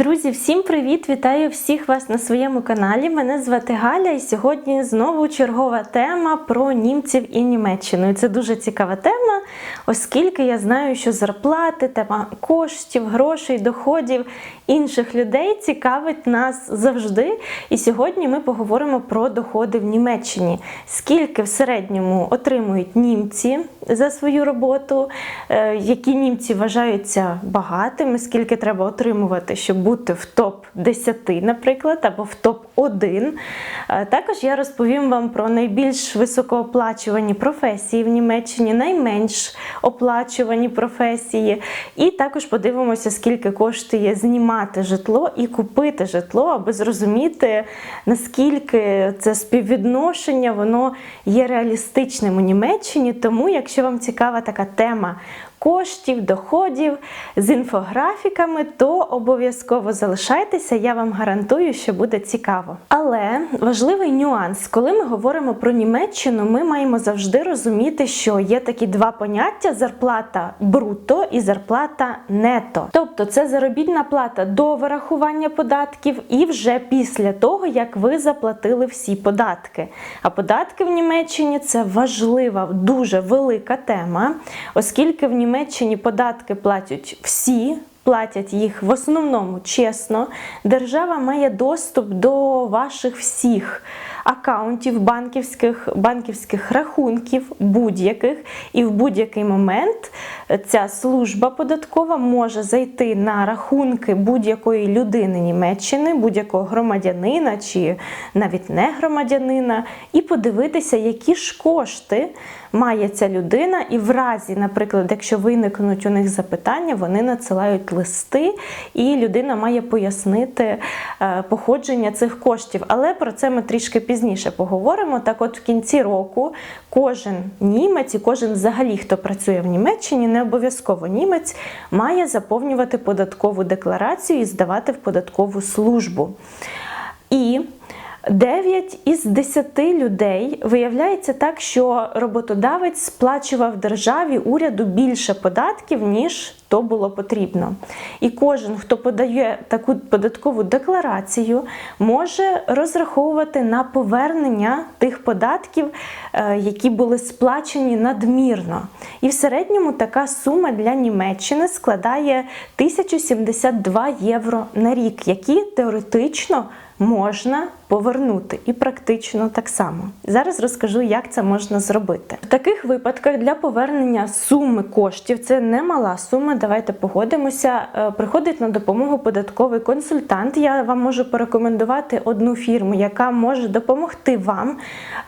Друзі, всім привіт! Вітаю всіх вас на своєму каналі. Мене звати Галя, і сьогодні знову чергова тема про німців і Німеччину. І це дуже цікава тема, оскільки я знаю, що зарплати, тема коштів, грошей, доходів інших людей цікавить нас завжди. І сьогодні ми поговоримо про доходи в Німеччині. Скільки в середньому отримують німці за свою роботу, е, які німці вважаються багатими, скільки треба отримувати, щоб бути в топ-10, наприклад, або в топ-1. Е, Також я розповім вам про найбільш високооплачувані професії в Німеччині, найменш оплачувані професії. І також подивимося, скільки коштує знімати житло і купити житло, аби зрозуміти, наскільки це співвідношення воно є реалістичним у Німеччині. Тому, якщо вам цікава така тема коштів, доходів з інфографіками, то обов'язково залишайтеся, я вам гарантую, що буде цікаво. Але важливий нюанс, коли ми говоримо про Німеччину, ми маємо завжди розуміти, що є такі два поняття: зарплата бруто і зарплата нето. Тобто це заробітна плата до вирахування податків і вже після того, як ви заплатили всі податки. А податки в Німеччині це важлива, дуже велика тема, оскільки в Німеччині податки платять всі. Платять їх в основному чесно. Держава має доступ до ваших всіх акаунтів, банківських, банківських рахунків, будь-яких, і в будь-який момент ця служба податкова може зайти на рахунки будь-якої людини Німеччини, будь-якого громадянина чи навіть не громадянина, і подивитися, які ж кошти має ця людина, і в разі, наприклад, якщо виникнуть у них запитання, вони надсилають листи, і людина має пояснити е, походження цих коштів. Але про це ми трішки пізніше поговоримо. Так, от в кінці року кожен німець і кожен взагалі, хто працює в Німеччині, не обов'язково німець, має заповнювати податкову декларацію і здавати в податкову службу. І 9 із 10 людей виявляється так, що роботодавець сплачував державі уряду більше податків, ніж то було потрібно. І кожен, хто подає таку податкову декларацію, може розраховувати на повернення тих податків, е, які були сплачені надмірно. І в середньому така сума для Німеччини складає 1072 євро на рік, які теоретично можна повернути і практично так само. Зараз розкажу, як це можна зробити. В таких випадках для повернення суми коштів це немала сума. Давайте погодимося. е, Приходить на допомогу податковий консультант. Я вам можу порекомендувати одну фірму, яка може допомогти вам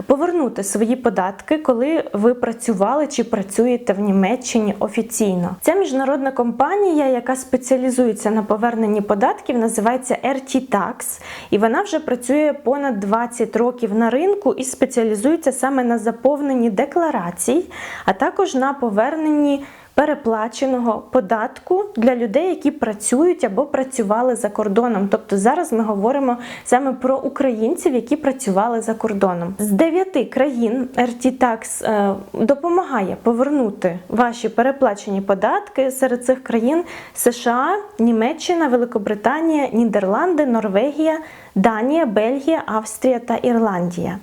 повернути свої податки, коли ви працювали чи працюєте в Німеччині офіційно. Ця міжнародна компанія, яка спеціалізується на поверненні податків, називається RT Tax, і вона вже працює понад 20 років на ринку і спеціалізується саме на заповненні декларацій, а також на поверненні переплаченого податку для людей, які працюють або працювали за кордоном. Тобто зараз ми говоримо саме про українців, які працювали за кордоном. З дев'яти країн RT Tax е, допомагає повернути ваші переплачені податки. Серед цих країн США, Німеччина, Великобританія, Нідерланди, Норвегія, Данія, Бельгія, Австрія та Ірландія.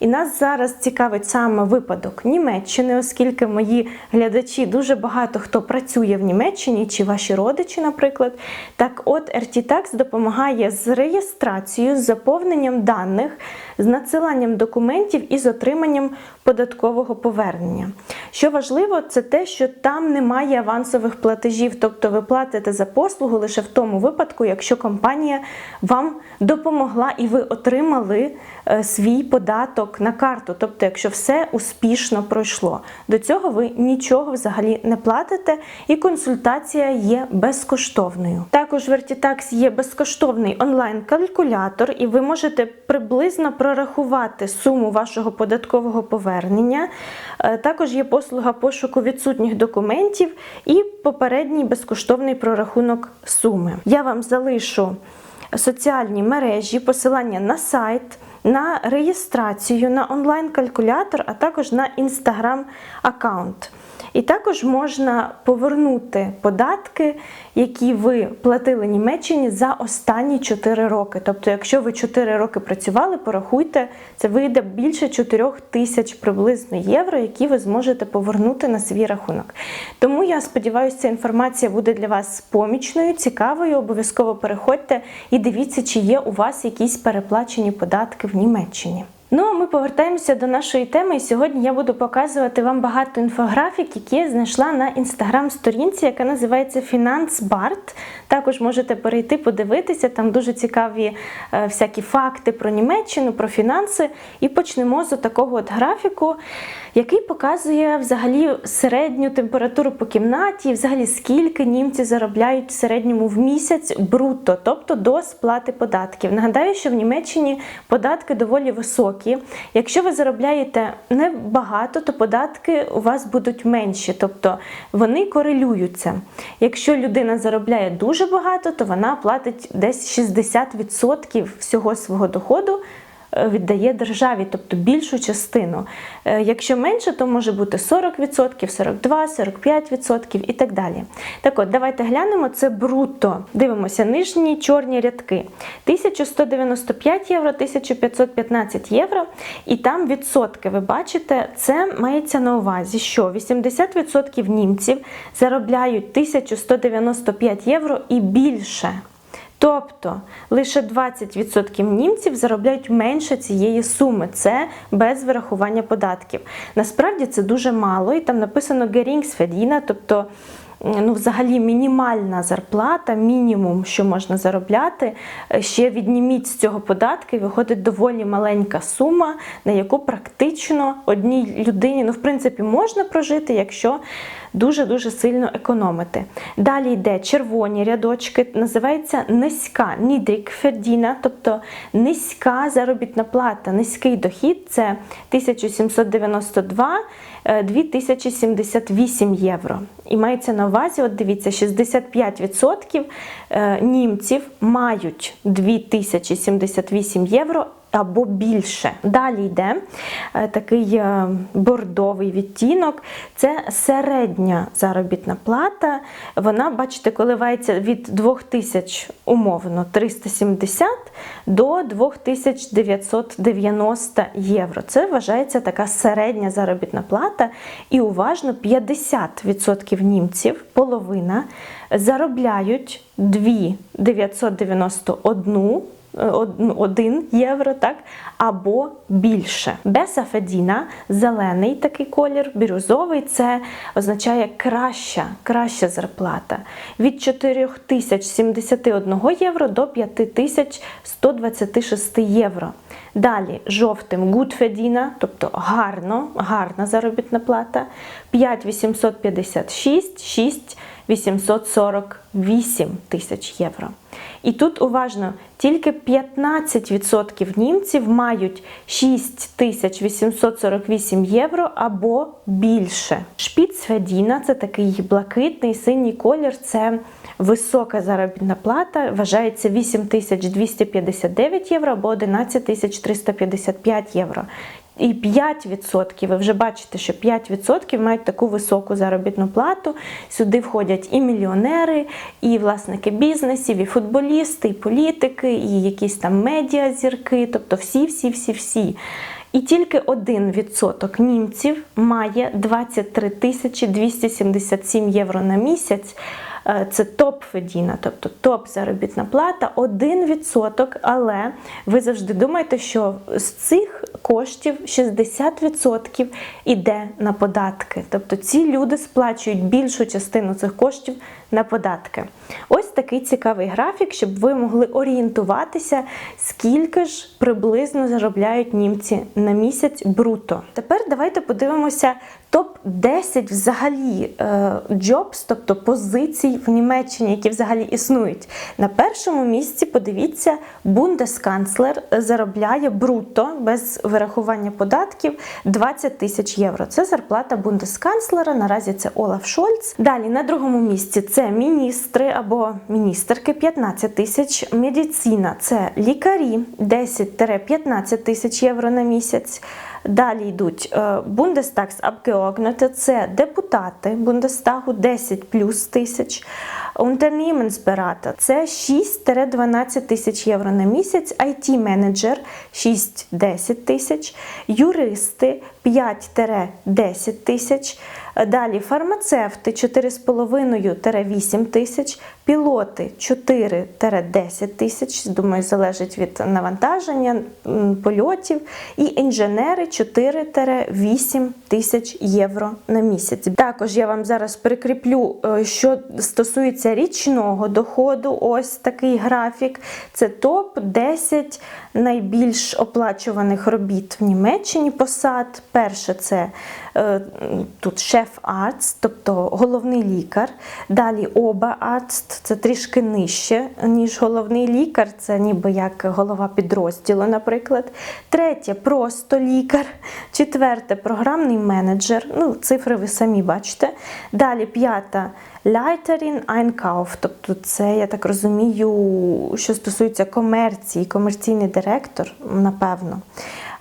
І нас зараз цікавить саме випадок Німеччини, оскільки мої глядачі дуже багато хто працює в Німеччині, чи ваші родичі, наприклад. Так, от RT-Tax допомагає з реєстрацією, з заповненням даних, з надсиланням документів і з отриманням податкового повернення. Що важливо, це те, що там немає авансових платежів, тобто ви платите за послугу лише в тому випадку, якщо компанія вам допомогла і ви отримали е, свій податок на карту, тобто, якщо все успішно пройшло. До цього ви нічого взагалі не платите, і консультація є безкоштовною. Також в Vertitax є безкоштовний онлайн-калькулятор, і ви можете приблизно прорахувати суму вашого податкового повернення. Е, Також є послуга пошуку відсутніх документів і попередній безкоштовний прорахунок суми. Я вам залишу соціальні мережі, посилання на сайт, на реєстрацію, на онлайн-калькулятор, а також на інстаграм-аккаунт. І також можна повернути податки, які ви платили Німеччині за останні 4 роки. Тобто, якщо ви 4 роки працювали, порахуйте, це вийде більше 4 тисяч приблизно євро, які ви зможете повернути на свій рахунок. Тому я сподіваюся, ця інформація буде для вас помічною, цікавою. Обов'язково переходьте і дивіться, чи є у вас якісь переплачені податки в Німеччині. Ну а ми повертаємося до нашої теми. І сьогодні я буду показувати вам багато інфографік, які я знайшла на інстаграм-сторінці, яка називається Фінансбарт. Також можете перейти, подивитися, там дуже цікаві е, всякі факти про Німеччину, про фінанси. І почнемо з такого от графіку, який показує взагалі середню температуру по кімнаті, і взагалі скільки німці заробляють в середньому в місяць бруто, тобто до сплати податків. Нагадаю, що в Німеччині податки доволі високі. Якщо ви заробляєте небагато, то податки у вас будуть менші, тобто вони корелюються. Якщо людина заробляє дуже багато, то вона платить десь 60% всього свого доходу. Е, Віддає державі, тобто більшу частину. Е, Якщо менше, то може бути 40%, 42, 45% і так далі. Так от, давайте глянемо це бруто. Дивимося нижні чорні рядки: 1195 євро, 1515 євро. І там відсотки, ви бачите, це мається на увазі, що 80% німців заробляють 1195 євро і більше. Тобто лише 20% німців заробляють менше цієї суми. Це без вирахування податків. Насправді це дуже мало, і там написано Geringsverdienst, тобто ну, взагалі мінімальна зарплата, мінімум, що можна заробляти. Е, Ще відніміть з цього податки, виходить доволі маленька сума, на яку практично одній людині, ну, в принципі, можна прожити, якщо дуже-дуже сильно економити. Далі йде червоні рядочки, називається низька Нідрікфердіна, тобто низька заробітна плата, низький дохід це 1792 е, 2078 євро. І мається на увазі, от дивіться, 65% е, німців мають 2078 євро або більше. Далі йде е, такий е, бордовий відтінок. Це середня заробітна плата. Вона, бачите, коливається від 2000 умовно 370 до 2990 євро. Це вважається така середня заробітна плата. І уважно 50% німців, половина, заробляють 2991 1 євро, так, або більше. Бесафедіна, зелений такий колір, бірюзовий, це означає краща, краща зарплата. Від 4071 євро до 5126 євро. Далі жовтим гудфедіна, тобто гарно, гарна заробітна плата. 5856, 6 848 тисяч євро. І тут уважно, тільки 15% німців мають 6848 євро або більше. Шпіцфедіна це такий блакитний синій колір, це висока заробітна плата, вважається 8259 євро або 11355 євро. І 5%, ви вже бачите, що 5% мають таку високу заробітну плату. Сюди входять і мільйонери, і власники бізнесів, і футболісти, і політики, і якісь там медіазірки, тобто всі-всі-всі-всі. І тільки 1% німців має 23 тисячі 277 євро на місяць. Е, Це топ Федіна, тобто топ заробітна плата, 1%, але ви завжди думаєте, що з цих коштів 60% іде на податки. Тобто ці люди сплачують більшу частину цих коштів на податки. Ось такий цікавий графік, щоб ви могли орієнтуватися, скільки ж приблизно заробляють німці на місяць бруто. Тепер давайте подивимося топ-10 взагалі джобс, тобто позицій в Німеччині, які взагалі існують. На першому місці подивіться, бундесканцлер заробляє бруто без вирахування податків 20 тисяч євро. Це зарплата бундесканцлера. Наразі це Олаф Шольц. Далі на другому місці це міністри або міністерки 15 тисяч. Медицина це лікарі 10-15 тисяч євро на місяць. Далі йдуть е, Bundestagsabgeordnete – це депутати Бундестагу 10 плюс тисяч. Unternehmensberater – це 6-12 тисяч євро на місяць, IT-менеджер 6-10 тисяч, юристи 5-10 тисяч, далі фармацевти 4,5-8 тисяч, пілоти 4-10 тисяч, думаю, залежить від навантаження, польотів, і інженери 4-8 тисяч євро на місяць. Також я вам зараз прикріплю, е, що стосується річного доходу, ось такий графік. Це топ-10 найбільш оплачуваних робіт в Німеччині посад. Перше це е, тут шеф-арц, тобто головний лікар. Далі оба-арц, це трішки нижче, ніж головний лікар, це ніби як голова підрозділу, наприклад. Третє просто лікар. Четверте програмний менеджер. Ну, цифри ви самі бачите. Далі п'ята Leiterin Einkauf, тобто це, я так розумію, що стосується комерції, комерційний директор, напевно.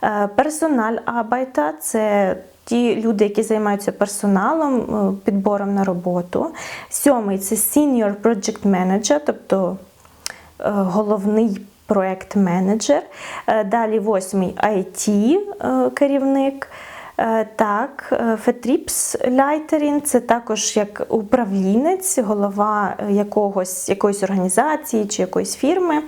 Е, Персональ Arbeiter – це ті люди, які займаються персоналом, е, підбором на роботу. Сьомий це Senior Project Manager, тобто е, головний проект-менеджер. Е, Далі восьмий IT керівник. Е, Так, Фетріпс Ляйтерін це також як управлінець, голова е, якогось, якоїсь організації чи якоїсь фірми.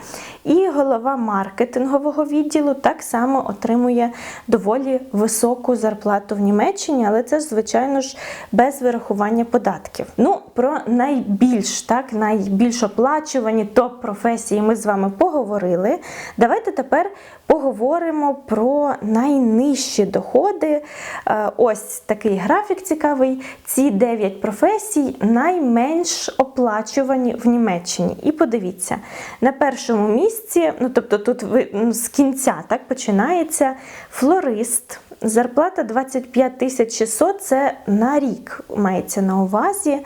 І голова маркетингового відділу так само отримує доволі високу зарплату в Німеччині, але це, звичайно ж, без вирахування податків. Ну, про найбільш так, найбільш оплачувані топ-професії ми з вами поговорили. Давайте тепер поговоримо про найнижчі доходи. Е, Ось такий графік цікавий. Ці 9 професій найменш оплачувані в Німеччині. І подивіться, на першому місці, ну тобто тут ну, з кінця так починається флорист. Зарплата 25 тисяч 600 – це на рік мається на увазі.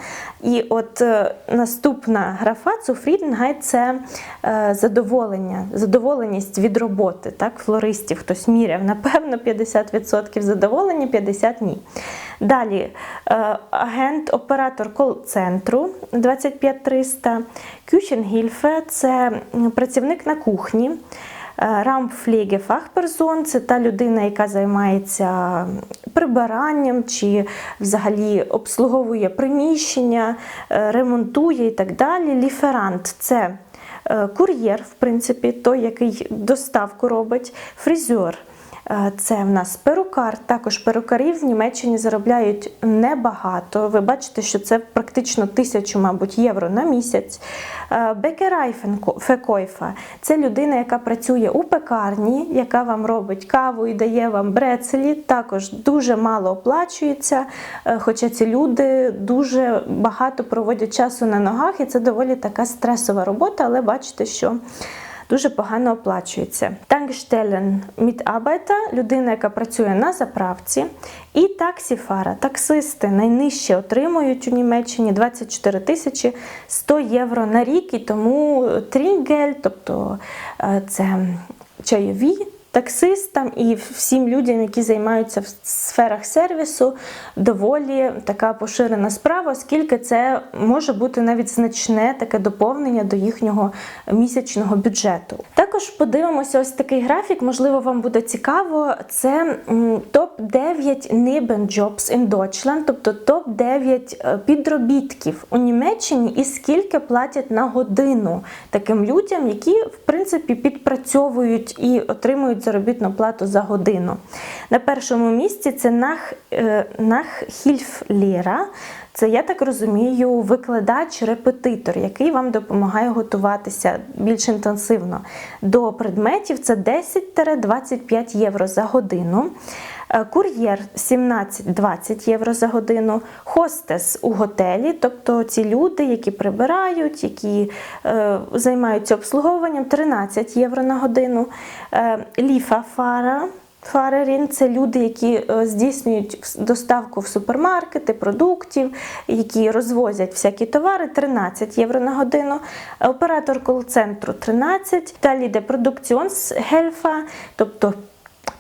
І от е, наступна графа Цуфріденгайт – це е, задоволення, задоволеність від роботи. Так? Флористів хтось міряв, напевно, 50% задоволення, 50% ні. Далі е, агент-оператор кол-центру 25300, Кюхенгільфе – це працівник на кухні. Рампфліге фахперсон це та людина, яка займається прибиранням чи взагалі обслуговує приміщення, е, ремонтує і так далі. Ліферант це е, кур'єр, в принципі, той, який доставку робить, фрізер. Е, Це в нас перукар. Також перукарів в Німеччині заробляють небагато. Ви бачите, що це практично тисячу, мабуть, євро на місяць. Бекерай Фекойфа це людина, яка працює у пекарні, яка вам робить каву і дає вам брецелі. Також дуже мало оплачується, е, хоча ці люди дуже багато проводять часу на ногах, і це доволі така стресова робота, але бачите, що дуже погано оплачується. Tankstellen Mitarbeiter – людина, яка працює на заправці, і таксіфара, таксисти найнижче отримують у Німеччині 24 тисячі 100 євро на рік, і тому трінгель, тобто е, це чайові. Таксистам і всім людям, які займаються в сферах сервісу, доволі така поширена справа, оскільки це може бути навіть значне таке доповнення до їхнього місячного бюджету. Також подивимося ось такий графік, можливо, вам буде цікаво. Це топ-9 Nebenjobs in Deutschland, тобто топ-9 підробітків у Німеччині і скільки платять на годину таким людям, які в принципі підпрацьовують і отримують заробітну плату за годину. На першому місці це Нах, е, Наххільфлєра. Це, я так розумію, викладач-репетитор, який вам допомагає готуватися більш інтенсивно до предметів. Це 10-25 євро за годину. Е, Кур'єр 17-20 євро за годину, хостес у готелі, тобто ці люди, які прибирають, які е, займаються обслуговуванням 13 євро на годину, е, ліфа фара Фарерін це люди, які е, здійснюють доставку в супермаркети продуктів, які розвозять всякі товари 13 євро на годину. Оператор кол-центру 13. Далі йде продукціонсгельфа, тобто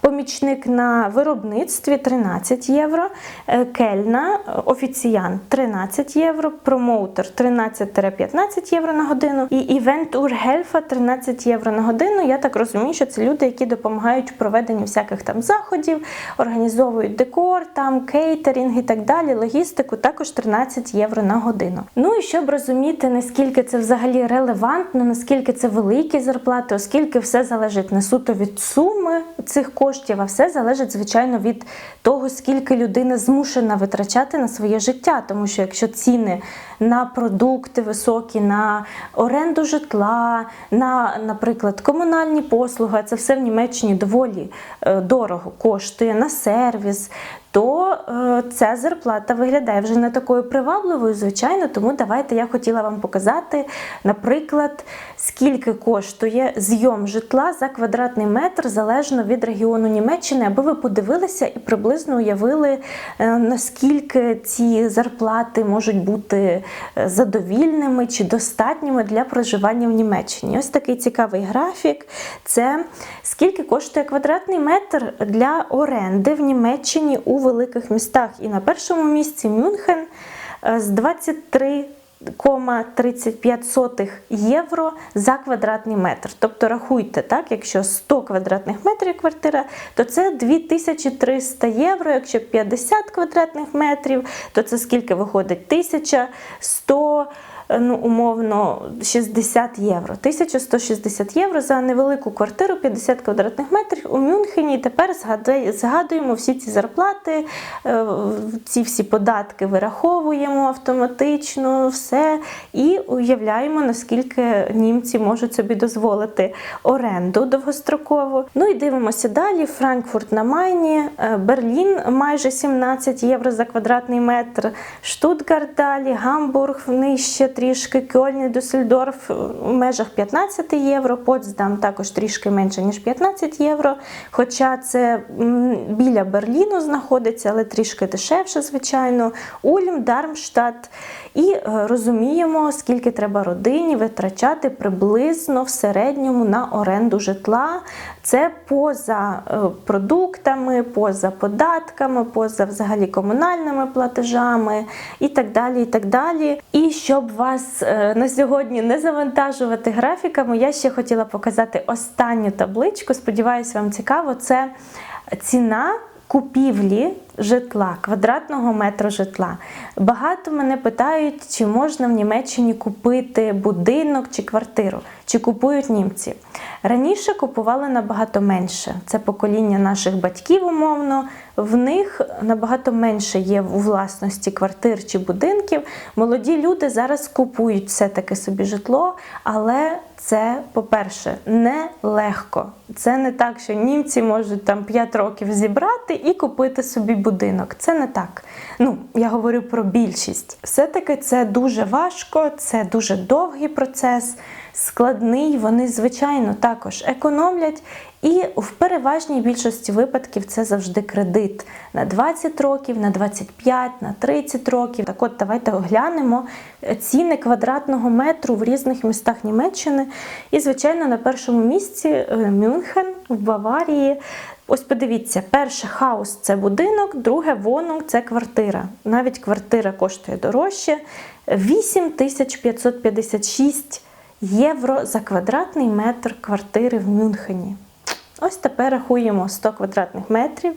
Помічник на виробництві 13 євро, е, кельна, е, офіціант 13 євро, промоутер 13-15 євро на годину і івент-ургельфа 13 євро на годину. Я так розумію, що це люди, які допомагають в проведенні всяких там заходів, організовують декор, там кейтерінг і так далі, логістику, також 13 євро на годину. Ну і щоб розуміти, наскільки це взагалі релевантно, наскільки це великі зарплати, оскільки все залежить не суто від суми цих коштів, а все залежить, звичайно, від того, скільки людина змушена витрачати на своє життя. Тому що якщо ціни на продукти високі, на оренду житла, на, наприклад, комунальні послуги, це все в Німеччині доволі е, дорого коштує на сервіс. То е, ця зарплата виглядає вже не такою привабливою, звичайно. Тому давайте я хотіла вам показати, наприклад, скільки коштує зйом житла за квадратний метр залежно від регіону Німеччини, аби ви подивилися і приблизно уявили, е, наскільки ці зарплати можуть бути е, задовільними чи достатніми для проживання в Німеччині. Ось такий цікавий графік. Це скільки коштує квадратний метр для оренди в Німеччині у великих містах. І на першому місці Мюнхен е, з 23 0,35 євро за квадратний метр. Тобто рахуйте, так, якщо 100 квадратних метрів квартира, то це 2300 євро. Якщо 50 квадратних метрів, то це скільки виходить? 1100 ну, умовно 60 євро. 1160 євро за невелику квартиру, 50 квадратних метрів у Мюнхені. Тепер згадуємо всі ці зарплати, е, ці всі податки вираховуємо автоматично, все і уявляємо, наскільки німці можуть собі дозволити оренду довгострокову. Ну і дивимося далі. Франкфурт на Майні, е, Берлін майже 17 євро за квадратний метр, Штутгарт далі, Гамбург нижче трішки, Кьольн і Дюссельдорф в межах 15 євро, Потсдам також трішки менше, ніж 15 євро. Хоча це біля Берліну знаходиться, але трішки дешевше, звичайно. Ульм, Дармштадт. І е, розуміємо, скільки треба родині витрачати приблизно в середньому на оренду житла. Це поза е, продуктами, поза податками, поза взагалі комунальними платежами і так далі. І так далі. І щоб вас е, на сьогодні не завантажувати графіками, я ще хотіла показати останню табличку. Сподіваюся, вам цікаво. Це ціна купівлі житла, квадратного метру житла. Багато мене питають, чи можна в Німеччині купити будинок чи квартиру, чи купують німці. Раніше купували набагато менше. Це покоління наших батьків, умовно. В них набагато менше є у власності квартир чи будинків. Молоді люди зараз купують все-таки собі житло, але це, по-перше, не легко. Це не так, що німці можуть там 5 років зібрати і купити собі будинок. Це не так. Ну, я говорю про більшість. Все-таки це дуже важко, це дуже довгий процес, складний. Вони, звичайно, також економлять. І в переважній більшості випадків це завжди кредит на 20 років, на 25, на 30 років. Так от давайте оглянемо ціни квадратного метру в різних містах Німеччини. І, звичайно, на першому місці е, Мюнхен в Баварії. Ось подивіться, перше хаус це будинок, друге вонунг це квартира. Навіть квартира коштує дорожче 8556 євро за квадратний метр квартири в Мюнхені. Ось тепер рахуємо 100 квадратних метрів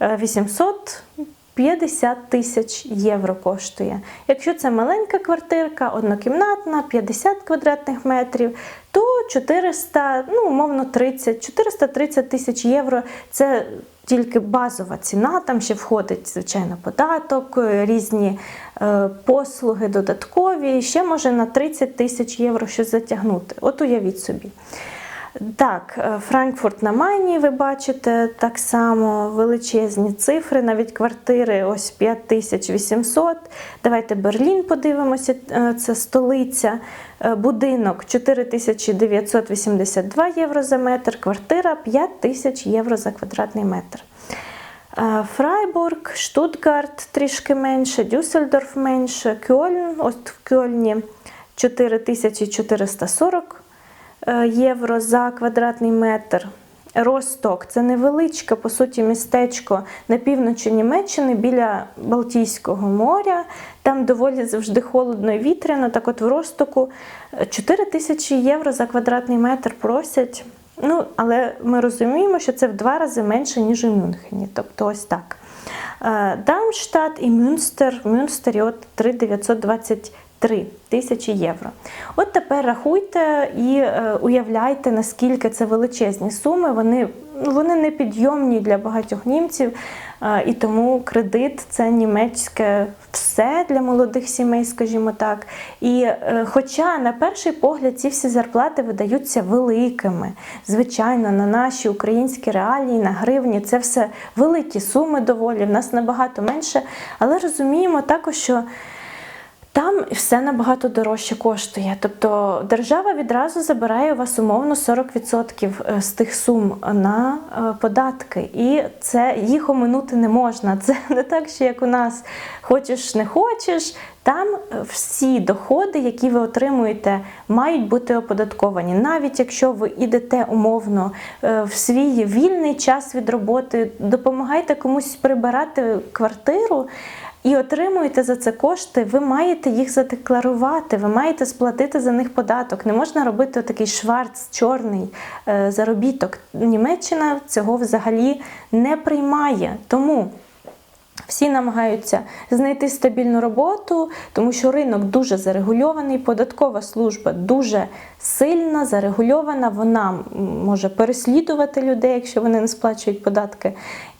850 тисяч євро коштує. Якщо це маленька квартирка, однокімнатна, 50 квадратних метрів, то 400, ну, умовно 30, 430 тисяч євро це тільки базова ціна, там ще входить, звичайно, податок, різні е, послуги додаткові, ще може на 30 тисяч євро щось затягнути. От уявіть собі. Так, е, Франкфурт на Майні, ви бачите, так само величезні цифри, навіть квартири ось 5800. Давайте Берлін подивимося, е, це столиця. Е, Будинок 4982 євро за метр, квартира 5000 євро за квадратний метр. Фрайбург, Штутгарт трішки менше, Дюссельдорф менше, Кьольн, ось в Кьольні 4440 е, євро за квадратний метр. Росток це невеличке, по суті, містечко на півночі Німеччини біля Балтійського моря. Там доволі завжди холодно і вітряно. Так от в Ростоку 4 тисячі євро за квадратний метр просять. Ну, але ми розуміємо, що це в два рази менше, ніж у Мюнхені. Тобто ось так. Е, Дармштадт і Мюнстер. Мюнстері от 3,923 тисячі євро. От тепер рахуйте і е, уявляйте, наскільки це величезні суми. Вони, ну, вони непідйомні для багатьох німців, е, і тому кредит це німецьке все для молодих сімей, скажімо так. І е, хоча на перший погляд ці всі зарплати видаються великими, звичайно, на наші українські реалії, на гривні, це все великі суми доволі, в нас набагато менше, але розуміємо також, що. Там все набагато дорожче коштує. Тобто держава відразу забирає у вас умовно 40% з тих сум на е, податки, і це їх оминути не можна. Це не так, що як у нас хочеш, не хочеш. Там е, всі доходи, які ви отримуєте, мають бути оподатковані. Навіть якщо ви йдете умовно е, в свій вільний час від роботи, допомагаєте комусь прибирати квартиру. І отримуєте за це кошти, ви маєте їх задекларувати, ви маєте сплатити за них податок. Не можна робити такий шварц, чорний е, заробіток. Німеччина цього взагалі не приймає. Тому всі намагаються знайти стабільну роботу, тому що ринок дуже зарегульований, податкова служба дуже сильна, зарегульована. Вона може переслідувати людей, якщо вони не сплачують податки.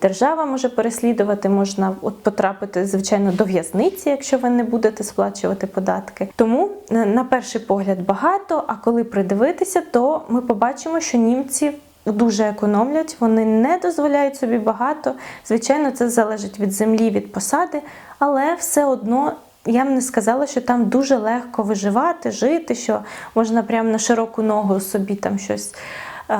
Держава може переслідувати, можна от потрапити, звичайно, до в'язниці, якщо ви не будете сплачувати податки. Тому е, на перший погляд багато. А коли придивитися, то ми побачимо, що німці дуже економлять, вони не дозволяють собі багато. Звичайно, це залежить від землі, від посади, але все одно. Я б не сказала, що там дуже легко виживати, жити, що можна прямо на широку ногу собі там щось е,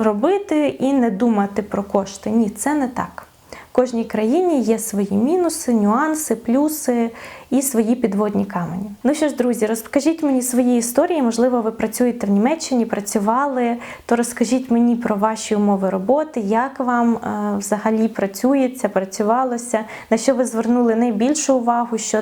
робити і не думати про кошти. Ні, це не так. В кожній країні є свої мінуси, нюанси, плюси і свої підводні камені. Ну що ж, друзі, розкажіть мені свої історії. Можливо, ви працюєте в Німеччині, працювали, то розкажіть мені про ваші умови роботи, як вам е, взагалі працюється, працювалося, на що ви звернули найбільшу увагу, що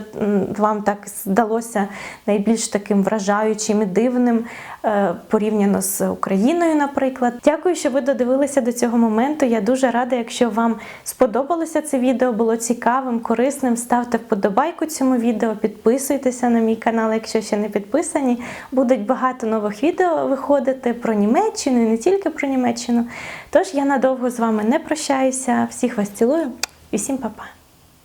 вам так здалося найбільш таким вражаючим і дивним е, порівняно з Україною, наприклад. Дякую, що ви додивилися до цього моменту. Я дуже рада, якщо вам сподобалося це відео, було цікавим, корисним. Ставте вподобайку цьому відео, підписуйтеся на мій канал, якщо ще не підписані. Будуть багато нових відео виходити про Німеччину і не тільки про Німеччину. Тож я надовго з вами не прощаюся. Всіх вас цілую і всім па-па!